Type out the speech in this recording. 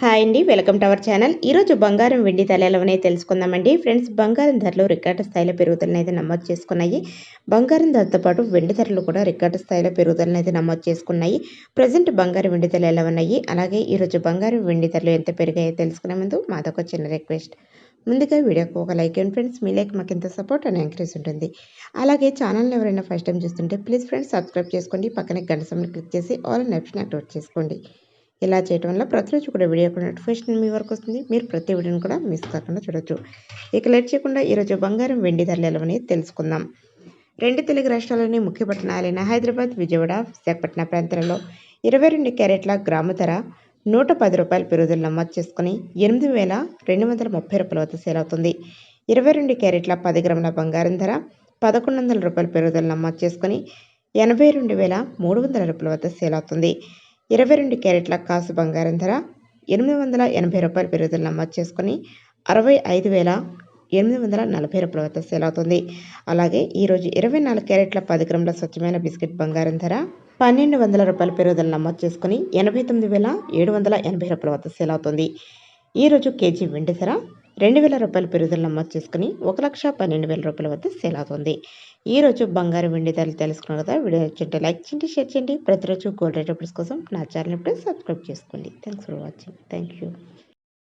Hi అండి welcome to our channel. ఈరోజు బంగారం వెండి ధరలవనే తెలుసుకుందామండి. ఫ్రెండ్స్ బంగారం ధరలు రికార్డు స్థాయిలో పెరుగుదలను అయితే నమోదు చేసుకున్నాయి. బంగారం ధరతో పాటు వెండి ధరలు కూడా రికార్డు స్థాయిలో పెరుగుదలను అయితే నమోదు చేసుకున్నాయి. ప్రజెంట్ బంగారం వెండి ధరలు ఎలా ఉన్నాయి అలాగే ఈరోజు బంగారం వెండి ధరలు ఎంత పెరిగాయో తెలుసుకునే ముందు మాదొక చిన్న రిక్వెస్ట్. ముందుగా వీడియోకి ఒక లైక్ అండ్ ఫ్రెండ్స్. మీ లైక్ మాకు ఎంత సపోర్ట్ అని ఎంకరేజ్ ఉంటుంది. అలాగే ఛానల్ని ఎవరైనా ఫస్ట్ టైం చూస్తుంటే ప్లీజ్ ఫ్రెండ్స్ సబ్స్క్రైబ్ చేసుకోండి. పక్కనే గంట సమయం క్లిక్ చేసి ఆల్ అన్ ఆప్షన్ యాక్టివేట్ చేసుకోండి. ఇలా చేయడం వల్ల ప్రతిరోజు కూడా వీడియో కూడా నోటిఫికేషన్ మీ వరకు వస్తుంది. మీరు ప్రతి వీడియోని కూడా మిస్ కాకుండా చూడొచ్చు. ఇక లేట్ చేయకుండా ఈరోజు బంగారం వెండి ధరలు ఎలా తెలుసుకుందాం. రెండు తెలుగు రాష్ట్రాల్లోని ముఖ్య పట్టణాలైన హైదరాబాద్ విజయవాడ విశాఖపట్నం ప్రాంతాలలో ఇరవై రెండు క్యారెట్ల గ్రామ ధర నూట పది రూపాయల పెరుగుదల నమోదు చేసుకుని ఎనిమిది వేల రెండు వందల ముప్పై రూపాయల వద్ద సేల్ అవుతుంది. ఇరవై రెండు క్యారెట్ల పది గ్రాముల బంగారం ధర పదకొండు వందల రూపాయల పెరుగుదల నమోదు చేసుకుని ఎనభై రెండు వేల మూడు వందల రూపాయల వద్ద సేల్ అవుతుంది. ఇరవై రెండు క్యారెట్ల కాసు బంగారం ధర ఎనిమిది వందల ఎనభై రూపాయల పెరుగుదల నమోదు చేసుకుని అరవై ఐదు వేల ఎనిమిది వందల నలభై రూపాయల వద్ద సేల్ అవుతుంది. అలాగే ఈరోజు ఇరవై నాలుగు క్యారెట్ల పది గ్రాముల స్వచ్ఛమైన బిస్కెట్ బంగారం ధర పన్నెండు వందల రూపాయల పెరుగుదల నమోదు చేసుకుని ఎనభై తొమ్మిది వేల ఏడు వందల ఎనభై రూపాయల వద్ద సేల్ అవుతుంది. ఈరోజు కేజీ వెండి ధర రెండు వేల రూపాయల పెరుగుదల నమోదు చేసుకుని ఒక లక్ష పన్నెండు వేల రూపాయల వద్ద సేల్ అవుతుంది. ఈరోజు బంగారు వెండి ధరలు తెలుసుకున్నారు కదా వీడియో నచ్చింటే లైక్ చేయండి షేర్ చేయండి. ప్రతిరోజు గోల్డ్ రేట్ కోసం నా ఛానల్ ఇప్పుడు సబ్స్క్రైబ్ చేసుకోండి. Thanks for watching. Thank you.